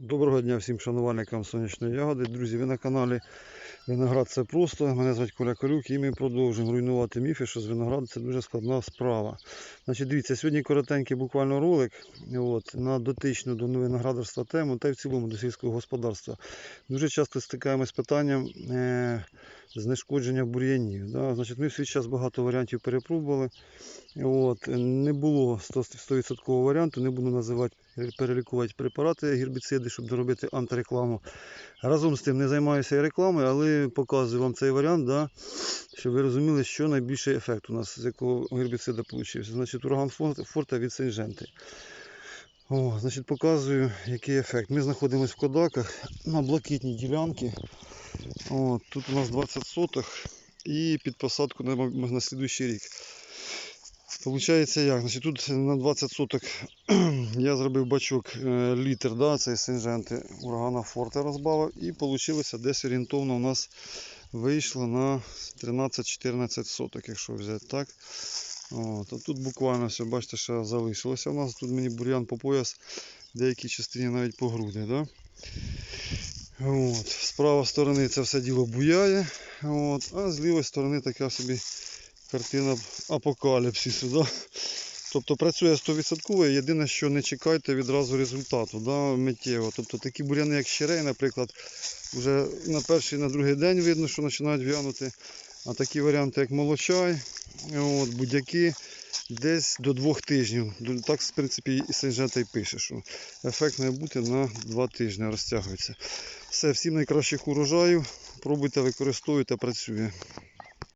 Доброго дня всім шанувальникам сонячної ягоди. Друзі, ви на каналі Виноград це просто. Мене звати Коля Корюк і ми продовжуємо руйнувати міфи, що з винограду це дуже складна справа. Значить, дивіться, сьогодні коротенький буквально ролик от, на дотичну до виноградарства тему та й в цілому до сільського господарства. Дуже часто стикаємося з питанням е, знешкодження бур'янів. Значить, ми в свій час багато варіантів перепробували. От, не було 100% 100% варіанту, не буду називати перелікувати препарати, гербіциди, щоб доробити антирекламу. Разом з тим не займаюся рекламою, але показую вам цей варіант, да, щоб ви розуміли, що найбільший ефект у нас з якого гербіцида вийшов. Значить, ураган Форта від Синженти. О, значить, показую, який ефект. Ми знаходимося в Кодаках на блакитній ділянці. От, тут у нас 20 соток і під посадку на, на слідуючий рік. Получається як? Значить, тут на 20 соток я зробив бачок е, літр, да, цей синженти урагана Форте розбавив. І вийшло десь орієнтовно у нас вийшло на 13-14 соток, якщо взяти так. От, а тут буквально все, бачите, що залишилося у нас. Тут мені бур'ян по пояс, в деякій частині навіть по груди. Да? От, з правої сторони це все діло буяє, от, а з лівої сторони така собі картина апокаліпсису. Да? Тобто працює 100%, єдине, що не чекайте відразу результату да, миттєво. Тобто такі буряни, як щирей, наприклад, вже на перший, на другий день видно, що починають в'янути. А такі варіанти, як молочай, от, будь-які, десь до двох тижнів. Так, в принципі, і Сенжета й пише, що ефект має бути на два тижні, розтягується. Все, всім найкращих урожаїв. Пробуйте, використовуйте, працює.